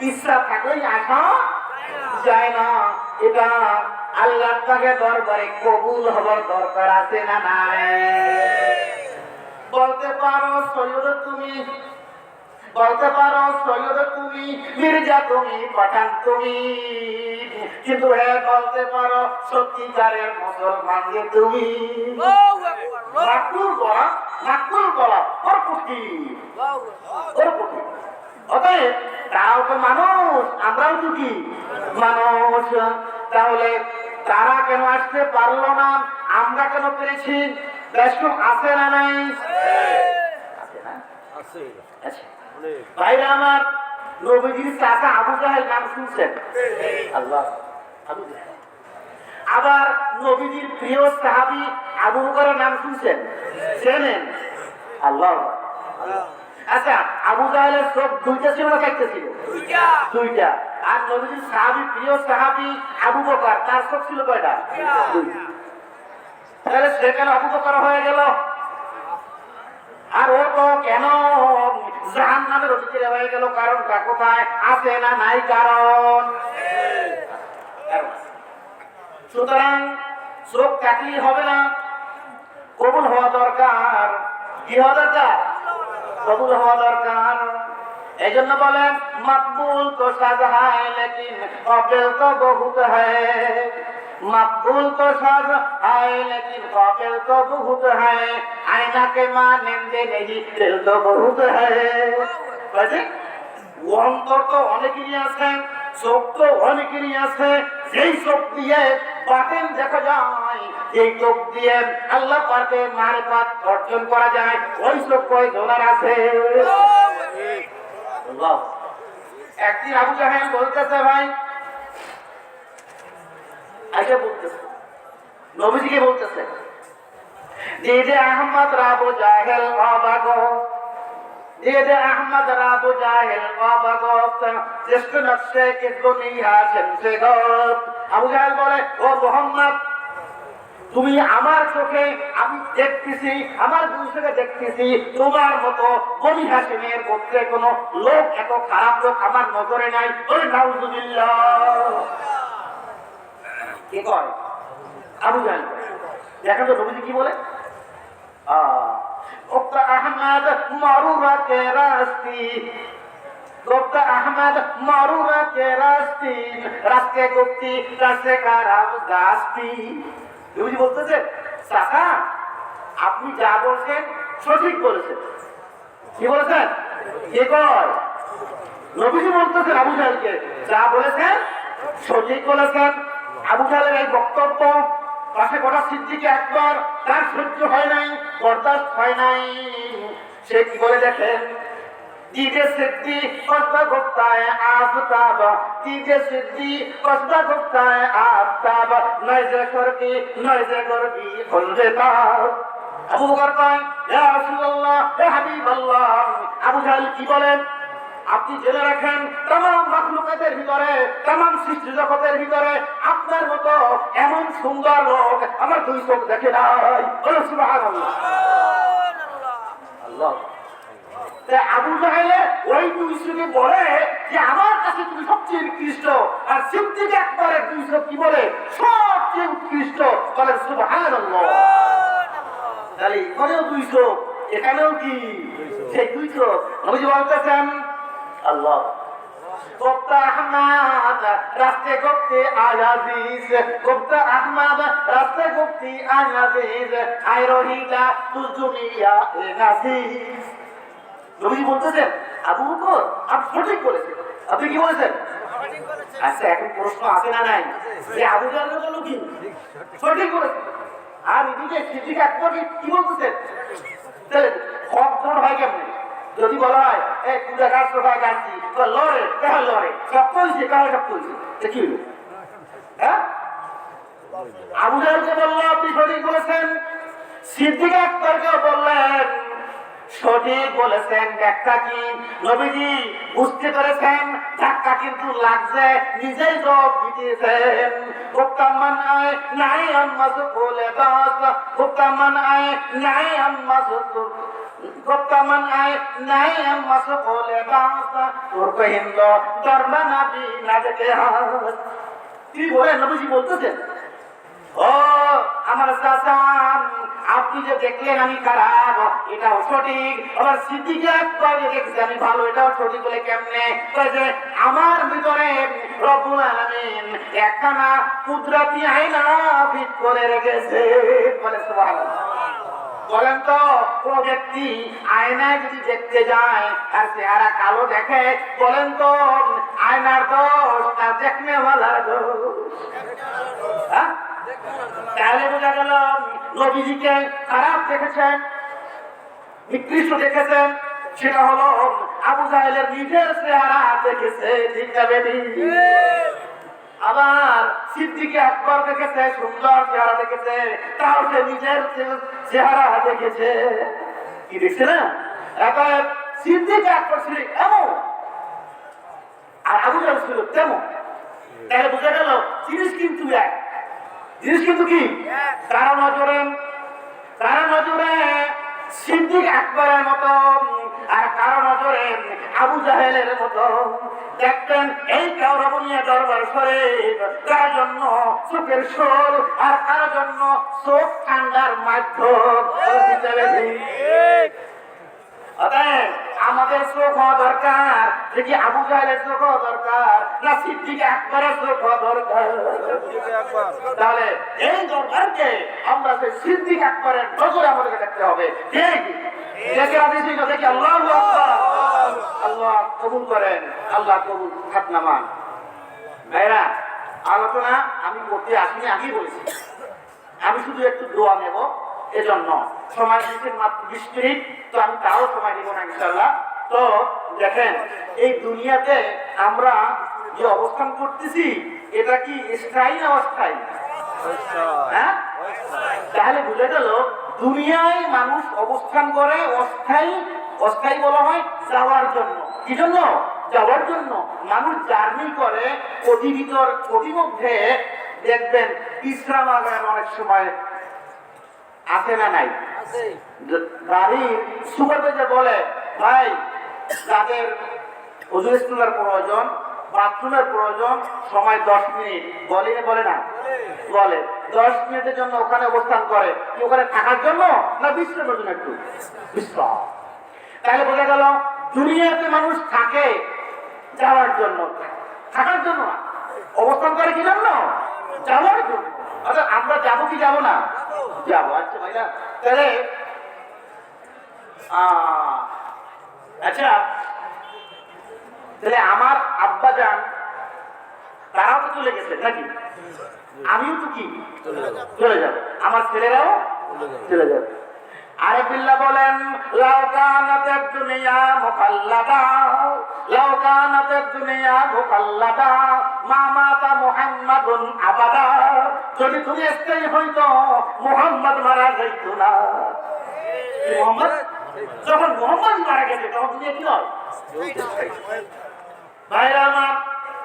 ইচ্ছা থাকলেই আসা যায় না। এটা আল্লাহ পাকে দরবারে কবুল হবার দরকার আছে না নাই? বলতে পারো সৈয়দ তুমি বলতে পারো সৈয়দ তুমি মির্জা তুমি পাঠান তুমি। কিন্তু হ্যাঁ বলতে পারো সত্যিকারের মুসলমান যে তুমি। নাকুল বলা নাকুল বলা ওর কুটি ওর পুটি অতএব তারাও তো মানুষ আমরাও তো কি? মানুষ। তাহলে তারা কেন আসতে পারল না? আমরা কেন পেরেছি? ব্যস্ত আছে না নাই? ভাইরা আমার নবীজির চাচা আবু জাহেল নাম শুনছেন? আল্লাহ। আবু জাহেল। আবার নবীজির প্রিয় সাহাবি আবু বকরের নাম শুনছেন? চেনেন? আল্লাহ। আচ্ছা আবু জাহেলের চোখ দুইটা ছিল না চারটে ছিল? দুইটা। আর নবীজির সাহাবি প্রিয় সাহাবি আবু বকর তার চোখ ছিল কয়টা? তাহলে সেখানে আবু বকর হয়ে গেল? আর ও তো কেন জাহান নামের অধিকারী হয়ে গেল কারণটা কোথায়? আছে না নাই কারণ? কারণ সুতরাং চোখ কাটলেই হবে না। কবুল হওয়া দরকার। কি হওয়া দরকার? কবুল হওয়া দরকার এই জন্য বলেন মকবুল তো সাজ হায় লেকিন কবিল তো বহুত হ্যায় मकबूल तो सब है लेकिन काबिल तो बहुत है आईना के मानेंगे नहीं दिल तो बहुत है বুঝলি? অন্তর তো অনেকেরই আছে চোখ তো অনেকেরই আছে যেই চোখ দিয়ে বাতেন দেখা যায় যেই চোখ দিয়ে আল্লাহ পাকে মারিফাত অর্জন করা যায়, ওই চোখ জোনার আছে। একদিন আবু জাহেল বলতেছে, ভাই, আগে বলতেছে। নবীজিকে বলতেছে, যে যে আহমদ রাবু জাহেল অবাগো, যে যে আহমদ রাবু জাহেল অবাগো, শ্রেষ্ঠ নকশে কে দুনিয়া শেমসে আবু জাহেল বলে, ও মোহাম্মদ তুমি আমার চোখে আমি দেখতেছি, আমার দুই চোখে দেখতেছি, তোমার মতো বনি হাসিমের মধ্যে কোনো লোক এত খারাপ লোক আমার নজরে নাই। ওই নাউজুবিল্লাহ। কে কয়? আবু জাহেল। দেখেন তো নবীজি কি বলে? ওক্তা আহমদ মারুরা কে রাস্তি। গোপ্তা আহমদ মারুরা কে রাস্তি? রাস্তে গুপ্তি, রাস্তে খারাপ গাস্তি নবীজি বলতেছে, চাচা, আপনি যা বলছেন সঠিক বলেছেন। কি বলেছেন? কে কয়? নবীজি বলতেছেন আবু জাহেলকে, যা বলেছেন সঠিক বলেছেন। আবু জাহেলের এই বক্তব্য, পাশে গোটা সিদ্দিকে একবার, তার সহ্য হয় নাই, বরদাস্ত হয় নাই। সে কি বলে দেখেন? আবু বকর কয় ইয়া রাসূলুল্লাহ হাবিবাল্লাহ। আবু জাহেল কি বলেন? আপনি জেনে রাখেন তাম মাখলুকাতের ভিতরে তাম সৃষ্টি জগতের ভিতরে আপনার মতো এমন সুন্দর লোক আমার দুই চোখ দেখে নাই। সুবহানাল্লাহ। আল্লাহ। আবু জাহেলে ওই দুই চোখে বলে যে আমার কাছে তুমি সবচেয়ে উৎকৃষ্ট আর সিদ্দিক একবারে দুই কি বলে? সবচেয়ে উৎকৃষ্ট। বলে সুবহানাল্লাহ। তাহলে এখানেও দুই চোখ এখানেও কি? সেই দুই চোখ নবীজি বলতেছেন আল্লাহ। গুপ্তা আহমদ রাস্তে গুপ্তি আয়াজিজ গুপ্তা আহমদ রাস্তে গুপ্তি আয়াজিজ আই রহিলা তু এ নবীজি বলতেছেন, আবু বকর, আপনি সঠিক বলেছেন। আপনি কি বলেছেন? আচ্ছা এখন প্রশ্ন আছে না নাই? যে আবু জাহেলের বলো কি? সঠিক বলেছেন। আর এদিকে সিদ্দিক কি বলতেছেন? তাহলে হক ধর হয় কেমনে? যদি বলা হয়, এই পূজা গাছ কোথায় গাছছি তো লড়ে কাহা লড়ে? সব কইছে কাহা সব কইছে কি হ্যাঁ? আবু জাহেলকে বলল, আপনি সঠিক বলেছেন। সিদ্দিক আকবরকে বললেন সঠিক বলেছেন ব্যাখ্যা কি? নবীজি বুঝতে পেরেছেন, ধাক্কা কিন্তু লাগছে, নিজেই জবাব দিতেছেন। নাই বলে নাই বলে কি বলেন নবীজি বলতেছেন? আমার আপনি যে দেখলেন আমি খারাপ, এটাও সঠিক। আবার সিদ্দিকে একবার দেখছি আমি ভালো, এটাও সঠিক বলে কেমনে? আমার ভিতরে রব্বুল আলামিন একখানা কুদরতি আয়না ফিট করে রেখেছে। বলে বলেন তো, কোন ব্যক্তি আয়নায় যদি দেখতে যায় আর চেহারা কালো দেখে, বলেন তো, আয়নার দোষ তার দেখনে দোষ? তাহলে বোঝা গেল নবীজিকে খারাপ দেখেছেন, নিকৃষ্ট দেখেছেন, সেটা হলো আবু জাহেলের নিজের চেহারা দেখেছে, ঠিক না আবার সিদ্দিকে আকবর দেখেছে, সুন্দর চেহারা দেখেছে, তাও সে নিজের চেহারা দেখেছে। কি দেখছে না? এবার সিদ্দিকে আকবর ছিল এমন, আর আবু জাহেল ছিল তেমন। তাহলে বোঝা গেল জিনিস কিন্তু এক। জিনিস কিন্তু কি? কারও নজরে কারও নজরে সিদ্দিক আকবরের মতো আর কারও নজরে আবু জাহেলের মতো দেখবেন এই কাউরবনিয়া দরবার শরীফ কার জন্য চোখের শোল আর কারও জন্য চোখ ঠান্ডার মাধ্যম? অতএব আমাদের চোখ হওয়া দরকার। দেখি আবু জাহেলের চোখ হওয়া দরকার না সিদ্দিক আকবরের চোখ হওয়া দরকার? তাহলে এই দরবারকে আমরা সেই সিদ্দিক আকবরের নজরে আমাদেরকে দেখতে হবে। ঠিক দেখে দেখি আল্লাহ আল্লাহ করেন, আল্লাহ ভাইরা, আলোচনা আমি আগেই বলেছি। আমি শুধু একটু দোয়া নেব, এজন্য। সময় দিচ্ছেন মাত্র বিশ মিনিট তো আমি তাও সময় নিব না ইনশাল্লাহ তো দেখেন এই দুনিয়াতে আমরা যে অবস্থান করতেছি এটা কি স্থায়ী না অস্থায়ী? হ্যাঁ? তাহলে বুঝে গেল দুনিয়ায় মানুষ অবস্থান করে অস্থায়ী অস্থায়ী বলা হয় যাওয়ার জন্য। কি জন্য? যাওয়ার জন্য। মানুষ জার্নি করে অতি ভিতর অতি মধ্যে। দেখবেন বিশ্রামাগার অনেক সময় আছে না নাই? প্রয়োজন, বাথরুমের প্রয়োজন, সময় দশ মিনিট। বলে বলে না? বলে। দশ মিনিটের জন্য ওখানে অবস্থান করে। কি ওখানে থাকার জন্য না বিশ্রামের জন্য একটু? বিশ্রাম। তাহলে বোঝা গেল, দুনিয়াতে মানুষ থাকে যাওয়ার জন্য। থাকার জন্য অবস্থান করে কি জন্য? যাওয়ার জন্য। অর্থাৎ আমরা যাব কি যাব না? যাব আচ্ছা ভাইরা তাহলে আচ্ছা তাহলে আমার আব্বা যান তারাও তো চলে গেছে নাকি? আমিও তো কি? চলে যাব। আমার ছেলেরাও চলে যাবে। আরে বিল্লাহ বলেন লাউ কানাতের দুনিয়া মুখাল্লাদা লাউ কানাতের দুনিয়া মুখাল্লাদা মা মাতা মুহাম্মাদুন আবাদা। যদি তুমি স্থায়ী হইতো মুহাম্মদ মারা যাইত না। কি যখন মুহাম্মদ মারা গেছে তখন দুনিয়া কি হয় ভাইরা আমার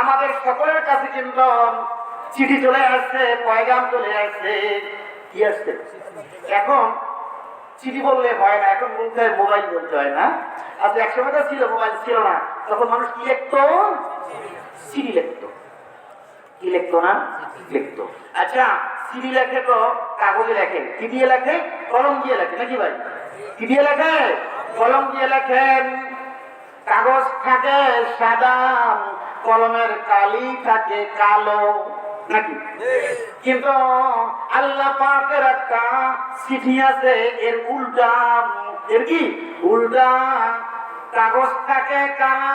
আমাদের সকলের কাছে কিন্তু চিঠি চলে আসছে পয়গাম চলে আসছে। কি আসছে? এখন চিঠি বললে হয় না এখন বলতে হয় মোবাইল বলতে হয় না। আচ্ছা একসময় তো ছিল মোবাইল ছিল না। তখন মানুষ কি লিখতো? চিঠি লিখতো। কি লিখতো না? লিখতো। আচ্ছা চিঠি লেখে তো কাগজে লেখে। কি দিয়ে লেখে? কলম দিয়ে লেখে, নাকি ভাই? কি দিয়ে লেখে? কলম দিয়ে লেখেন কাগজ থাকে সাদা, কলমের কালি থাকে কালো, নাকি? কিন্তু আল্লাহ পাকের একটা চিঠি আছে, এর উল্টা, এর কি? উল্টা কাগজ থাকে কালা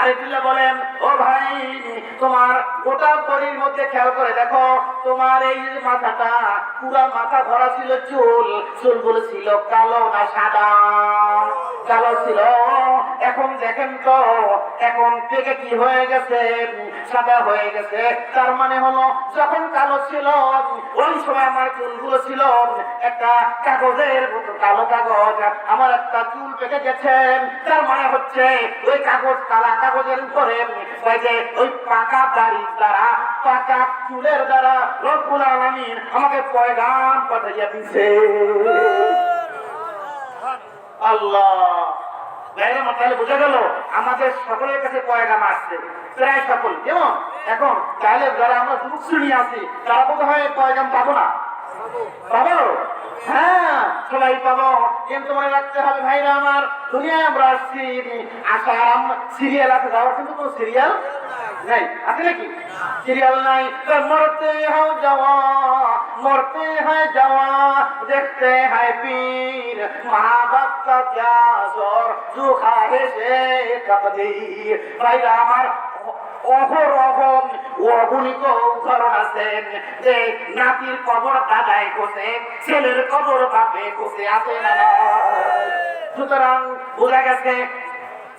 আরেকটিল্লা বলেন, ও ভাই, তোমার গোটা বডির মধ্যে খেয়াল করে দেখো, তোমার এই মাথাটা পুরা মাথা ভরা ছিল চুল। চুলগুলো ছিল কালো না সাদা। কালো ছিল এখন দেখেন তো, এখন থেকে কি হয়ে গেছে? সাদা হয়ে গেছে। তার মানে হলো, যখন কালো ছিল, ওই সময় আমার চুলগুলো ছিল একটা কাগজের মতো কালো কাগজ। আমার একটা চুল পেকে গেছে। তার মানে হচ্ছে, ওই কাগজ কালা কাগজের উপরে, ওই যে ওই পাকা দাড়ির দ্বারা, পাকা চুলের দ্বারা রব্বুল আলামিন আমাকে পয়গাম পাঠাইয়া দিছে। আল্লাহ। বোঝা গেল, আমাদের সকলের কাছে পয়গাম আসছে। প্রায় সকল, কেমন? এখন তাহলে যারা আমরা যুবক শ্রেণি আছি, তারা বোধ হয় পয়গাম পাবো না? হ্যাঁ সবাই পাবো। কিন্তু মনে রাখতে হবে ভাইরা আমার, দুনিয়ায় আমরা আসছি আসাম সিরিয়াল আছে, যাওয়ার কিন্তু কোনো সিরিয়াল নাই। আছে নাকি? সিরিয়াল নাই। মরতে হও যাওয়া। মরতে হয় যাওয়া দেখতে হয় পীর মা বাপ কা क्या जोर दुखा है से तकदीर ভাইরা আমার অহরহ অগণিত উদাহরণ আছেন যে নাতির কবর দাদায় গোসে ছেলের কবর বাপে গোসে আছে না নাই? সুতরাং বোঝা গেছে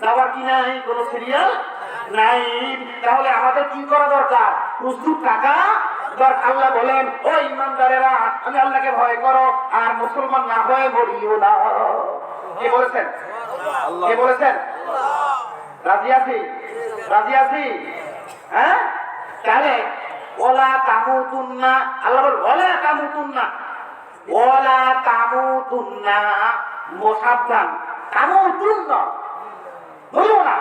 যাওয়ার কি নাই কোন সিরিয়াল নাই তাহলে আমাদের কি করা দরকার প্রস্তুত টাকা দরকার আল্লাহ বলেন ও ইমানদারেরা আমি আল্লাহকে ভয় করো আর মুসলমান না হয়ে মরিও না। কে বলেছেন? কে বলেছেন? রাজি আছি? রাজি আছি? হ্যাঁ? তাহলে ওলা তামুতুন্না। আল্লাহ বল ওলা তামুতুন্না। ওলা তামুতুন্না। মোসাবধান। তামুতুন্না। বলব না।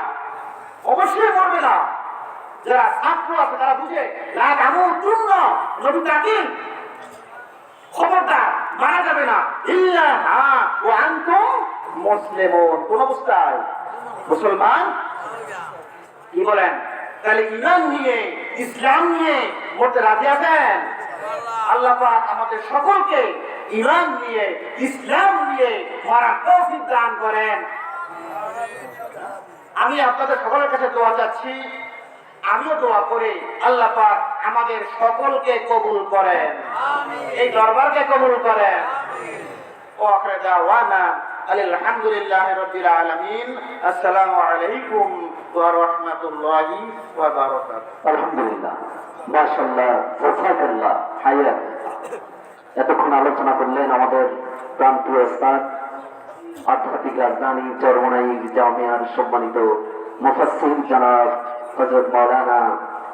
অবশ্যই মরবে না। যারা ছাত্র আছে, তারা বুঝে লা তামুতুন্না নবী তাকিন খবরদার, মারা যাবে না। ইল্লা হা ও আনতুম মুসলিমুন। কোন অবস্থায়? মুসলমান? কি বলেন? তাহলে ইমান নিয়ে, ইসলাম নিয়ে মরতে রাজি আছেন? আল্লাহ আমাদের সকলকে ইমান নিয়ে, ইসলাম নিয়ে মরার তৌফিক দান করেন। আমি আপনাদের সকলের কাছে দোয়া চাচ্ছি। আমিও দোয়া করি আল্লাহ পাক আমাদের সকলকে কবুল করেন। এই দরবারকে কবুল করেন। ও আখরে দাওয়ানা আলহামদুলিল্লাহ রবিল আলমিন। আসসালামু আলাইকুম ওয়া রাহমাতুল্লাহি আলহামদুলিল্লাহ। মাশাআল্লাহ জাযাকাল্লাহ হায়া এতক্ষণ আলোচনা করলেন আমাদের প্রান্তীয় স্থান আধ্যাত্মিক রাজধানী চরমনাই জামিয়ার সম্মানিত মুফাসসির জনাব হযরত মাওলানা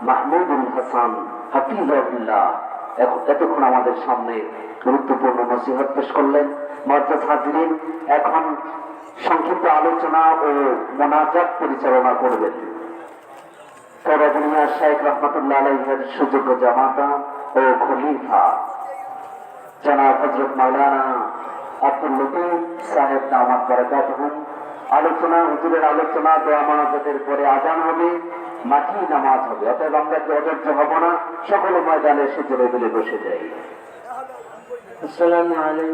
মাহমুদুল হাসান এতক্ষণ আমাদের সামনে গুরুত্বপূর্ণ নসিহত পেশ করলেন। মর্যাদ হাজরিন, এখন সংক্ষিপ্ত আলোচনা ও মোনাজাত পরিচালনা করবেন। শেখ রহমতুল্লাহ আলহের সুযোগ্য জামাতা ও খলিফা হজরত আব্দুল লতিফ সাহেব আলোচনা হুজুরের আলোচনা দোয়া মানাজাতের পরে আজান হবে। মাঠি নামাজ হবে। অতএব আমরা কি অধৈর্য হব না? সকলে ময়দানে সুযোগে মিলে বসে যাই। আসসালামু আলাইকুম।